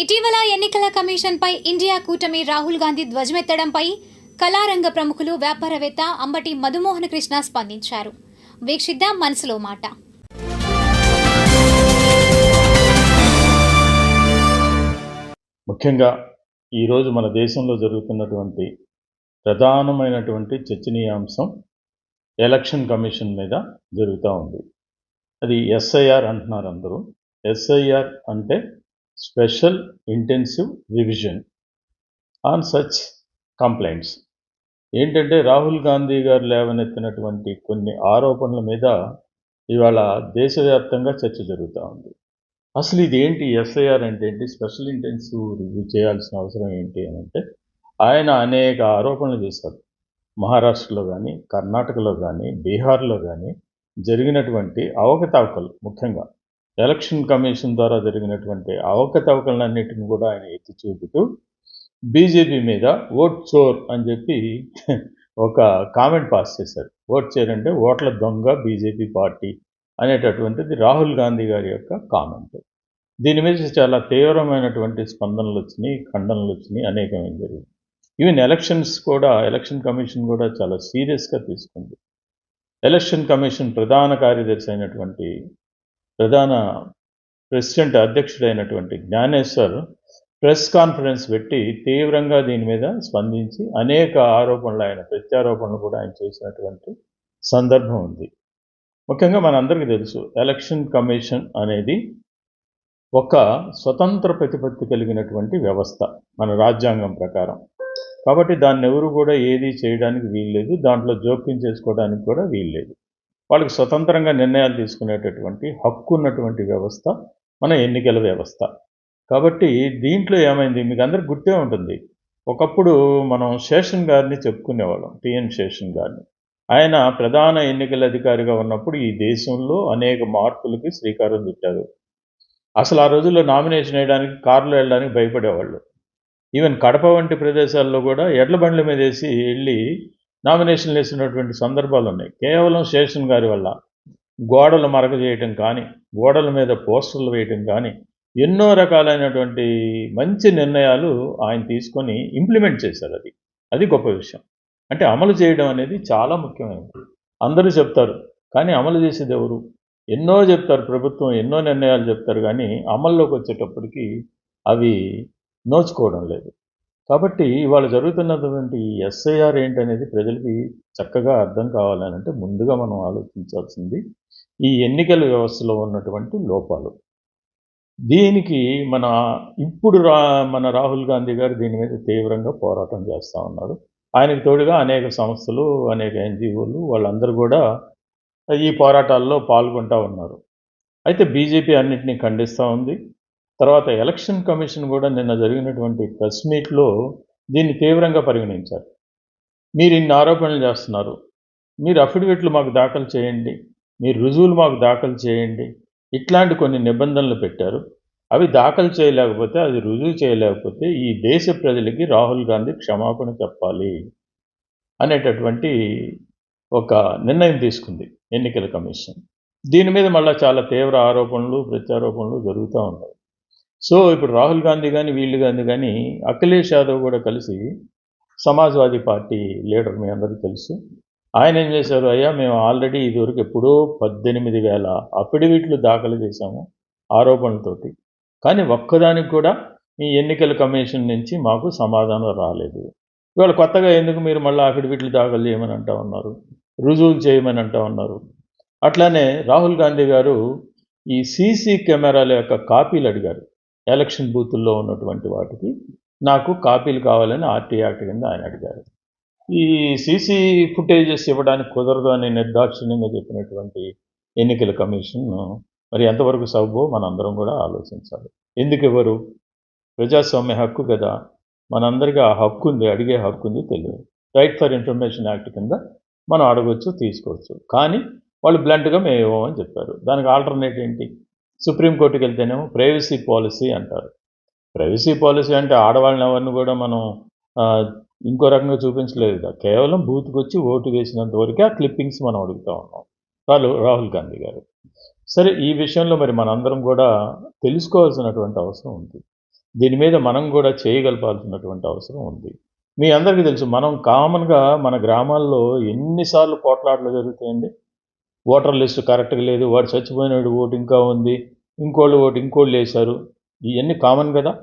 ఇటీవల ఎన్నికల కమిషన్పై ఇండియా కూటమి రాహుల్ గాంధీ ధ్వజమెత్తడంపై కళారంగ ప్రముఖులు వ్యాపారవేత్త అంబటి మధుమోహన్ కృష్ణ స్పందించారు. వీక్షిద్దాం మనసులో మాట. ముఖ్యంగా ఈరోజు మన దేశంలో జరుగుతున్నటువంటి ప్రధానమైనటువంటి చర్చనీయాంశం ఎలక్షన్ కమిషన్ మీద జరుగుతూ ఉంది. అది ఎస్ఐఆర్ అంటున్నారు అందరూ. ఎస్ఐఆర్ అంటే special intensive revision on such complaints. ఏంటంటే రాహుల్ గాంధీ గారు లేవనెత్తినటువంటి కొన్ని ఆరోపణల మీద ఇవాళ దేశవ్యాప్తంగా చర్చ జరుగుతూ ఉంది. అసలు ఇది ఏంటి ఎస్ఐఆర్ అంటే ఏంటి? స్పెషల్ ఇంటెన్సివ్ రివ్యూ చేయాల్సిన అవసరం ఏంటి అని అంటే ఆయన అనేక ఆరోపణలు చేశారు. మహారాష్ట్రలో కానీ కర్ణాటకలో కానీ బీహార్లో కానీ జరిగినటువంటి అవకతవకలు ముఖ్యంగా ఎలక్షన్ కమిషన్ ద్వారా జరిగినటువంటి అవకతవకలన్నిటిని కూడా ఆయన ఎత్తి చూపుతూ బీజేపీ మీద ఓట్ చోర్ అని చెప్పి ఒక కామెంట్ పాస్ చేశారు. ఓట్ చోర్ అంటే ఓట్ల దొంగ బీజేపీ పార్టీ అనేటటువంటిది రాహుల్ గాంధీ గారి యొక్క కామెంట్. దీని మీద చాలా తీవ్రమైనటువంటి స్పందనలు వచ్చినాయి ఖండనలు వచ్చినాయి అనేకమైన జరిగింది ఈవెన్ ఎలక్షన్స్ కూడా ఎలక్షన్ కమిషన్ కూడా చాలా సీరియస్గా తీసుకుంది. ఎలక్షన్ కమిషన్ ప్రధాన కార్యదర్శి అయినటువంటి ప్రధాన ప్రెసిడెంట్ అధ్యక్షుడైనటువంటి జ్ఞానేశ్వర్ ప్రెస్ కాన్ఫరెన్స్ పెట్టి తీవ్రంగా దీని మీద స్పందించి అనేక ఆరోపణలు ఆయన ప్రత్యారోపణలు కూడా ఆయన చేసినటువంటి సందర్భం ఉంది. ముఖ్యంగా మనందరికీ తెలుసు ఎలక్షన్ కమిషన్ అనేది ఒక స్వతంత్ర ప్రతిపత్తి కలిగినటువంటి వ్యవస్థ మన రాజ్యాంగం ప్రకారం. కాబట్టి దాన్ని ఎవరు కూడా ఏది చేయడానికి వీల్లేదు దాంట్లో జోక్యం చేసుకోవడానికి కూడా వీల్లేదు. వాళ్ళకి స్వతంత్రంగా నిర్ణయాలు తీసుకునేటటువంటి హక్కు ఉన్నటువంటి వ్యవస్థ మన ఎన్నికల వ్యవస్థ. కాబట్టి దీంట్లో ఏమైంది? మీకు అందరికి గుర్తే ఉంటుంది. ఒకప్పుడు మనం శేషన్ గారిని చెప్పుకునేవాళ్ళం టిఎన్ శేషన్ గారిని. ఆయన ప్రధాన ఎన్నికల అధికారిగా ఉన్నప్పుడు ఈ దేశంలో అనేక మార్పులకి శ్రీకారం చుట్టారు. అసలు ఆ రోజుల్లో నామినేషన్ వేయడానికి కార్లో వెళ్ళడానికి భయపడేవాళ్ళు. ఈవెన్ కడప వంటి ప్రదేశాల్లో కూడా ఎడ్ల బండ్ల మీద వేసి వెళ్ళి నామినేషన్లు వేసినటువంటి సందర్భాలు ఉన్నాయి. కేవలం శేషన్ గారి వల్ల గోడలు మరక చేయటం కానీ గోడల మీద పోస్టర్లు వేయటం కానీ ఎన్నో రకాలైనటువంటి మంచి నిర్ణయాలు ఆయన తీసుకొని ఇంప్లిమెంట్ చేశారు అది. అది గొప్ప విషయం. అంటే అమలు చేయడం అనేది చాలా ముఖ్యమైనది. అందరూ చెప్తారు కానీ అమలు చేసేది ఎవరు? ఎన్నో చెప్తారు ప్రభుత్వం ఎన్నో నిర్ణయాలు చెప్తారు కానీ అమల్లోకి వచ్చేటప్పటికి అవి నోచుకోవడం లేదు. కాబట్టి ఇవాళ జరుగుతున్నటువంటి ఎస్ఐఆర్ ఏంటనేది ప్రజలకి చక్కగా అర్థం కావాలని అంటే ముందుగా మనం ఆలోచించాల్సింది ఈ ఎన్నికల వ్యవస్థలో ఉన్నటువంటి లోపాలు. దీనికి మన ఇప్పుడు రా మన రాహుల్ గాంధీ గారు దీని మీద తీవ్రంగా పోరాటం చేస్తూ ఉన్నారు. ఆయనకు తోడుగా అనేక సంస్థలు అనేక ఎన్జిఓలు వాళ్ళందరూ కూడా ఈ పోరాటాల్లో పాల్గొంటూ ఉన్నారు. అయితే బీజేపీ అన్నింటినీ ఖండిస్తూ ఉంది. తర్వాత ఎలక్షన్ కమిషన్ కూడా నిన్న జరిగినటువంటి ప్రెస్ మీట్లో దీన్ని తీవ్రంగా పరిగణించారు. మీరు ఇన్ని ఆరోపణలు చేస్తున్నారు. మీరు అఫిడవిట్లు మాకు దాఖలు చేయండి. మీరు రుజువులు మాకు దాఖలు చేయండి. ఇట్లాంటి కొన్ని నిబంధనలు పెట్టారు. అవి దాఖలు చేయలేకపోతే అది రుజువు చేయలేకపోతే ఈ దేశ ప్రజలకి రాహుల్ గాంధీ క్షమాపణ చెప్పాలి అనేటటువంటి ఒక నిర్ణయం తీసుకుంది ఎన్నికల కమిషన్. దీని మీద మళ్ళీ చాలా తీవ్ర ఆరోపణలు ప్రత్యారోపణలు జరుగుతూ ఉన్నాయి. సో ఇప్పుడు రాహుల్ గాంధీ కానీ వీళ్ళు గాంధీ కానీ అఖిలేష్ యాదవ్ కూడా కలిసి సమాజ్వాదీ పార్టీ లీడర్ మీ అందరికీ తెలుసు. ఆయన ఏం చేశారు? అయ్యా మేము ఆల్రెడీ ఇదివరకు ఎప్పుడో పద్దెనిమిది వేల అఫిడవిట్లు దాఖలు చేశాము ఆరోపణలతోటి. కానీ ఒక్కదానికి కూడా ఈ ఎన్నికల కమిషన్ నుంచి మాకు సమాధానం రాలేదు. ఇవాళ కొత్తగా ఎందుకు మీరు మళ్ళీ అఫిడవిట్లు దాఖలు చేయమని అంటా ఉన్నారు? రుజువులు చేయమని అంటా ఉన్నారు? అట్లానే రాహుల్ గాంధీ గారు ఈ సీసీ కెమెరాల యొక్క కాపీలు అడిగారు. ఎలక్షన్ బూతుల్లో ఉన్నటువంటి వాటికి నాకు కాపీలు కావాలని ఆర్టీ యాక్ట్ కింద ఆయన అడిగారు. ఈ సీసీ ఫుటేజెస్ ఇవ్వడానికి కుదరదు అని నిర్దాక్షిణ్యంగా చెప్పినటువంటి ఎన్నికల కమిషన్ మరి ఎంతవరకు సబ్బో మనందరం కూడా ఆలోచించాలి. ఎందుకు ఇవ్వరు? ప్రజాస్వామ్య హక్కు కదా. మనందరికీ ఆ హక్కు ఉంది అడిగే హక్కు ఉంది తెలియదు. రైట్ ఫర్ ఇన్ఫర్మేషన్ యాక్ట్ కింద మనం అడగవచ్చు తీసుకోవచ్చు. కానీ వాళ్ళు బ్లంట్గా మేము ఇవ్వమని చెప్పారు. దానికి ఆల్టర్నేట్ ఏంటి? సుప్రీంకోర్టుకి వెళ్తేనేమో ప్రైవసీ పాలసీ అంటారు. ప్రైవసీ పాలసీ అంటే ఆడవాళ్ళని ఎవరిని కూడా మనం ఇంకో రకంగా చూపించలేదు కదా. కేవలం బూత్కి వచ్చి ఓటు వేసినంత వరకే ఆ క్లిప్పింగ్స్ మనం అడుగుతూ ఉన్నాం. వాళ్ళు రాహుల్ గాంధీ గారు. సరే ఈ విషయంలో మరి మనందరం కూడా తెలుసుకోవాల్సినటువంటి అవసరం ఉంది. దీని మీద మనం కూడా చేయగలపాల్సినటువంటి అవసరం ఉంది. మీ అందరికీ తెలుసు మనం కామన్గా మన గ్రామాల్లో ఎన్నిసార్లు పోట్లాటలు జరుగుతాయండి? ఓటర్ లిస్ట్ కరెక్ట్గా లేదు వాడు చచ్చిపోయినాడు ఓటు ఇంకా ఉంది. ఇంకోళ్ళు ఓటు ఇంకోళ్ళు వేశారు. ఇవన్నీ కామన్ కదా.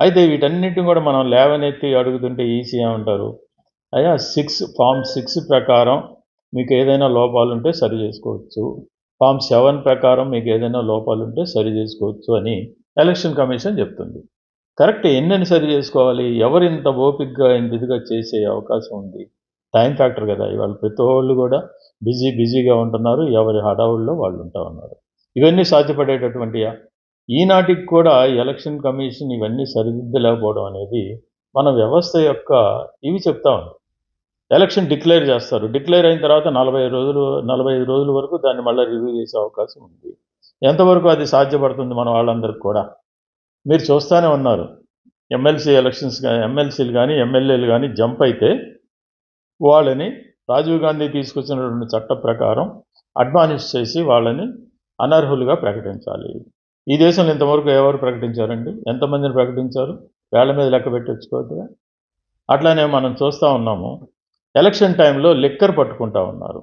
అయితే వీటన్నిటిని కూడా మనం లేవనెత్తి అడుగుతుంటే ఈసీ ఏమంటారు? అయ్యా సిక్స్ ఫామ్ సిక్స్ ప్రకారం మీకు ఏదైనా లోపాలు ఉంటే సరి చేసుకోవచ్చు. ఫామ్ సెవెన్ ప్రకారం మీకు ఏదైనా లోపాలు ఉంటే సరి చేసుకోవచ్చు అని ఎలక్షన్ కమిషన్ చెప్తుంది. కరెక్ట్ ఎన్నని సరి చేసుకోవాలి? ఎవరు ఇంత ఓపిక్గా ఇంత ఇదిగా చేసే అవకాశం ఉంది? టైం ఫ్యాక్టర్ కదా. ఇవాళ ప్రతి వాళ్ళు కూడా బిజీ బిజీగా ఉంటున్నారు. ఎవరి హడావుల్లో వాళ్ళు ఉంటా ఉన్నారు. ఇవన్నీ సాధ్యపడేటటువంటి ఈనాటికి కూడా ఎలక్షన్ కమిషన్ ఇవన్నీ సరిదిద్దలేకపోవడం అనేది మన వ్యవస్థ యొక్క ఇవి చెప్తా ఉంది. ఎలక్షన్ డిక్లేర్ చేస్తారు. డిక్లేర్ అయిన తర్వాత నలభై రోజులు నలభై ఐదు రోజుల వరకు దాన్ని మళ్ళీ రివ్యూ చేసే అవకాశం ఉంది. ఎంతవరకు అది సాధ్యపడుతుంది మన వాళ్ళందరికీ కూడా? మీరు చూస్తూనే ఉన్నారు. ఎమ్మెల్సీ ఎలక్షన్స్ ఎమ్మెల్సీలు కానీ ఎమ్మెల్యేలు కానీ జంప్ అయితే వాళ్ళని రాజీవ్ గాంధీ తీసుకొచ్చినటువంటి చట్ట ప్రకారం అడ్వానిష్ చేసి వాళ్ళని అనర్హులుగా ప్రకటించాలి. ఈ దేశంలో ఇంతవరకు ఎవరు ప్రకటించారండి? ఎంతమందిని ప్రకటించారు? వేళ్ళ మీద లెక్క పెట్టించుకోవద్దుగా అట్లానే మనం చూస్తూ ఉన్నాము ఎలక్షన్ టైంలో లిక్కర్ పట్టుకుంటా ఉన్నారు.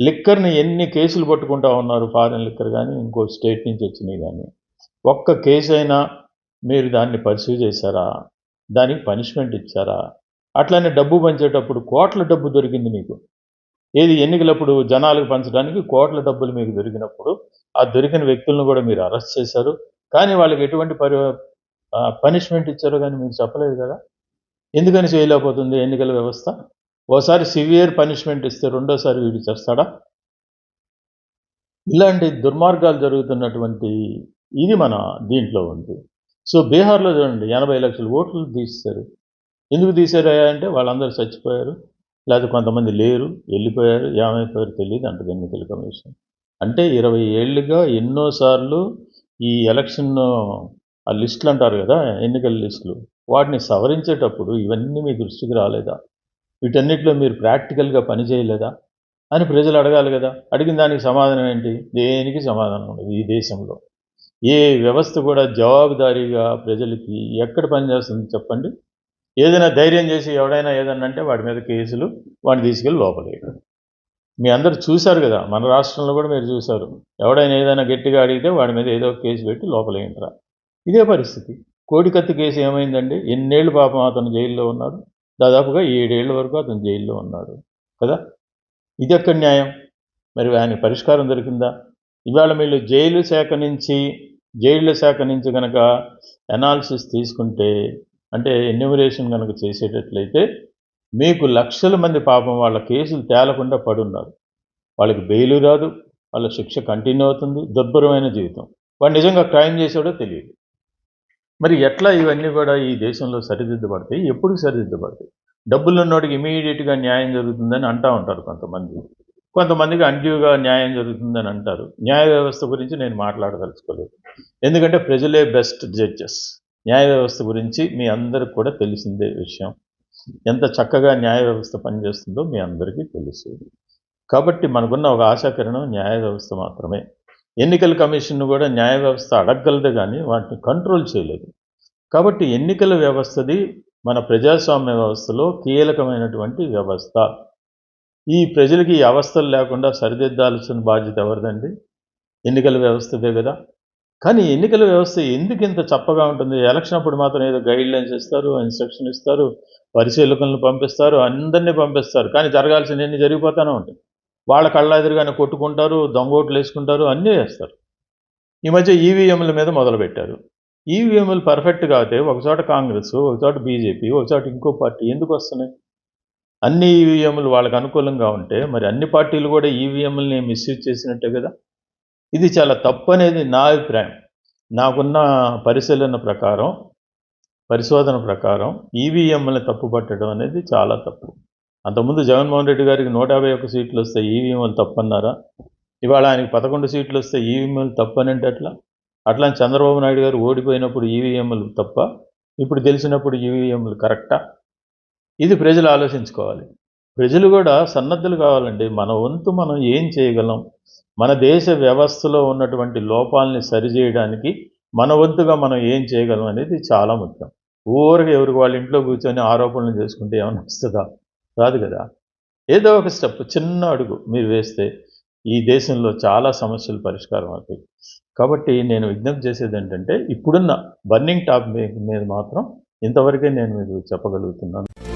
లిక్కర్ని ఎన్ని కేసులు పట్టుకుంటా ఉన్నారు? ఫారెన్ లిక్కర్ కానీ ఇంకో స్టేట్ నుంచి వచ్చినాయి కానీ ఒక్క కేసు అయినా మీరు దాన్ని పర్సూ చేశారా? దానికి పనిష్మెంట్ ఇచ్చారా? అట్లానే డబ్బు పంచేటప్పుడు కోట్ల డబ్బు దొరికింది మీకు. ఏది ఎన్నికలప్పుడు జనాలకు పంచడానికి కోట్ల డబ్బులు మీకు దొరికినప్పుడు ఆ దొరికిన వ్యక్తులను కూడా మీరు అరెస్ట్ చేశారు. కానీ వాళ్ళకి ఎటువంటి పరి పనిష్మెంట్ ఇచ్చారో కానీ మీరు చెప్పలేదు కదా? ఎందుకని చేయలేకపోతుంది ఎన్నికల వ్యవస్థ? ఓసారి సివియర్ పనిష్మెంట్ ఇస్తే రెండోసారి వీడు చేస్తాడా? ఇలాంటి దుర్మార్గాలు జరుగుతున్నటువంటి ఇది మన దీంట్లో ఉంది. సో బీహార్లో చూడండి ఎనభై లక్షల ఓట్లు తీశారు. ఎందుకు తీశారా అంటే వాళ్ళందరూ చచ్చిపోయారు. లేకపోతే కొంతమంది లేరు వెళ్ళిపోయారు ఏమైపోయారు తెలియదు అంటది ఎన్నికల కమిషన్. అంటే ఇరవై ఏళ్ళుగా ఎన్నోసార్లు ఈ ఎలక్షన్ ఆ లిస్టులు అంటారు కదా ఎన్నికల లిస్టులు వాటిని సవరించేటప్పుడు ఇవన్నీ మీ దృష్టికి రాలేదా? వీటన్నిటిలో మీరు ప్రాక్టికల్గా పని చేయలేదా? అని ప్రజలు అడగాలి కదా. అడిగిన దానికి సమాధానం ఏంటి? దేనికి సమాధానం ఉండదు ఈ దేశంలో. ఏ వ్యవస్థ కూడా జవాబుదారీగా ప్రజలకి ఎక్కడ పనిచేస్తుంది చెప్పండి. ఏదైనా ధైర్యం చేసి ఎవడైనా ఏదన్నా అంటే వాడి మీద కేసులు వాడిని తీసుకెళ్ళి లోపలేయడం మీ అందరు చూశారు కదా మన రాష్ట్రంలో కూడా మీరు చూశారు. ఎవడైనా ఏదైనా గట్టిగా అడిగితే వాడి మీద ఏదో ఒక కేసు పెట్టి లోపలేయండిరా. ఇదే పరిస్థితి. కోడికత్తి కేసు ఏమైందండి? ఎన్నేళ్ళు పాపం అతను జైల్లో ఉన్నాడు. దాదాపుగా ఏడేళ్ళ వరకు అతను జైల్లో ఉన్నాడు. కదా? ఇది ఎక్కడ న్యాయం? మరి ఆయన పరిష్కారం దొరికిందా? ఇవాళ మీరు జైలు శాఖ నుంచి జైళ్ళ శాఖ నుంచి కనుక అనాలిసిస్ తీసుకుంటే అంటే ఎన్యూమరేషన్ కనుక చేసేటట్లయితే మీకు లక్షల మంది పాపం వాళ్ళ కేసులు తేలకుండా పడున్నారు. వాళ్ళకి బెయిలు రాదు వాళ్ళ శిక్ష కంటిన్యూ అవుతుంది దుర్భరమైన జీవితం. వాడు నిజంగా క్రైమ్ చేసాడో తెలియదు. మరి ఎట్లా ఇవన్నీ కూడా ఈ దేశంలో సరిదిద్దబడతాయి? ఎప్పుడు సరిదిద్దబడతాయి? డబ్బులు ఉన్నోడికి ఇమీడియట్గా న్యాయం జరుగుతుందని అంటూ ఉంటారు కొంతమంది. కొంతమందికి అన్యూగా న్యాయం జరుగుతుందని అంటారు. న్యాయ వ్యవస్థ గురించి నేను మాట్లాడదలుచుకోలేదు. ఎందుకంటే ప్రజలే బెస్ట్ జడ్జెస్ న్యాయ వ్యవస్థ గురించి మీ అందరికి కూడా తెలిసిందే విషయం. ఎంత చక్కగా న్యాయ వ్యవస్థ పనిచేస్తుందో మీ అందరికీ తెలుసు. కాబట్టి మనకున్న ఒక ఆశాకిరణం న్యాయ వ్యవస్థ మాత్రమే. ఎన్నికల కమిషన్ కూడా న్యాయ వ్యవస్థ అడగగలదు కానీ వాటిని కంట్రోల్ చేయలేదు. కాబట్టి ఎన్నికల వ్యవస్థది మన ప్రజాస్వామ్య వ్యవస్థలో కీలకమైనటువంటి వ్యవస్థ. ఈ ప్రజలకి ఈ అవస్థలు లేకుండా సరిదిద్దాల్సిన బాధ్యత ఎవరిదండి? ఎన్నికల వ్యవస్థదే కదా. కానీ ఎన్నికల వ్యవస్థ ఎందుకు ఇంత చప్పగా ఉంటుంది? ఎలక్షన్ అప్పుడు మాత్రం ఏదో గైడ్ లైన్స్ ఇస్తారు ఇన్స్ట్రక్షన్ ఇస్తారు పరిశీలకులను పంపిస్తారు అందరినీ పంపిస్తారు. కానీ జరగాల్సిన ఎన్ని జరిగిపోతూనే ఉంటుంది వాళ్ళ కళ్ళ ఎదురుగానే కొట్టుకుంటారు దొంగోట్లు వేసుకుంటారు అన్నీ వేస్తారు. ఈ మధ్య ఈవీఎంల మీద మొదలుపెట్టారు. ఈవీఎంలు పర్ఫెక్ట్ కాకపోతే ఒకచోట కాంగ్రెస్ ఒకచోట బీజేపీ ఒకచోట ఇంకో పార్టీ ఎందుకు వస్తున్నాయి? అన్ని ఈవీఎంలు వాళ్ళకి అనుకూలంగా ఉంటే మరి అన్ని పార్టీలు కూడా ఈవీఎంలని మిస్యూజ్ చేసినట్టే కదా? ఇది చాలా తప్పు అనేది నా అభిప్రాయం. నాకున్న పరిశీలన ప్రకారం పరిశోధన ప్రకారం ఈవీఎంలను తప్పు పట్టడం అనేది చాలా తప్పు. అంతకుముందు జగన్మోహన్ రెడ్డి గారికి నూట యాభై ఒక్క సీట్లు వస్తే ఈవీఎంలు తప్పన్నారా? ఇవాళ ఆయనకి పదకొండు సీట్లు వస్తే ఈవీఎంలు తప్పని అంటే అట్లా అట్లా చంద్రబాబు నాయుడు గారు ఓడిపోయినప్పుడు ఈవీఎంలు తప్ప ఇప్పుడు గెలిచినప్పుడు ఈవీఎంలు కరెక్టా? ఇది ప్రజలు ఆలోచించుకోవాలి. ప్రజలు కూడా సన్నద్ధులు కావాలండి. మన వంతు మనం ఏం చేయగలం? మన దేశ వ్యవస్థలో ఉన్నటువంటి లోపాలని సరిచేయడానికి మన వంతుగా మనం ఏం చేయగలం అనేది చాలా ముఖ్యం. ఊరికి ఎవరికి వాళ్ళ ఇంట్లో కూర్చొని ఆరోపణలు చేసుకుంటే ఏమైనా వస్తుందా? రాదు కదా. ఏదో ఒక స్టెప్ చిన్న అడుగు మీరు వేస్తే ఈ దేశంలో చాలా సమస్యలు పరిష్కారం అవుతాయి. కాబట్టి నేను విజ్ఞప్తి చేసేది ఏంటంటే ఇప్పుడున్న బర్నింగ్ టాపిక్ మీద మాత్రం ఇంతవరకే నేను మీకు చెప్పగలుగుతున్నాను.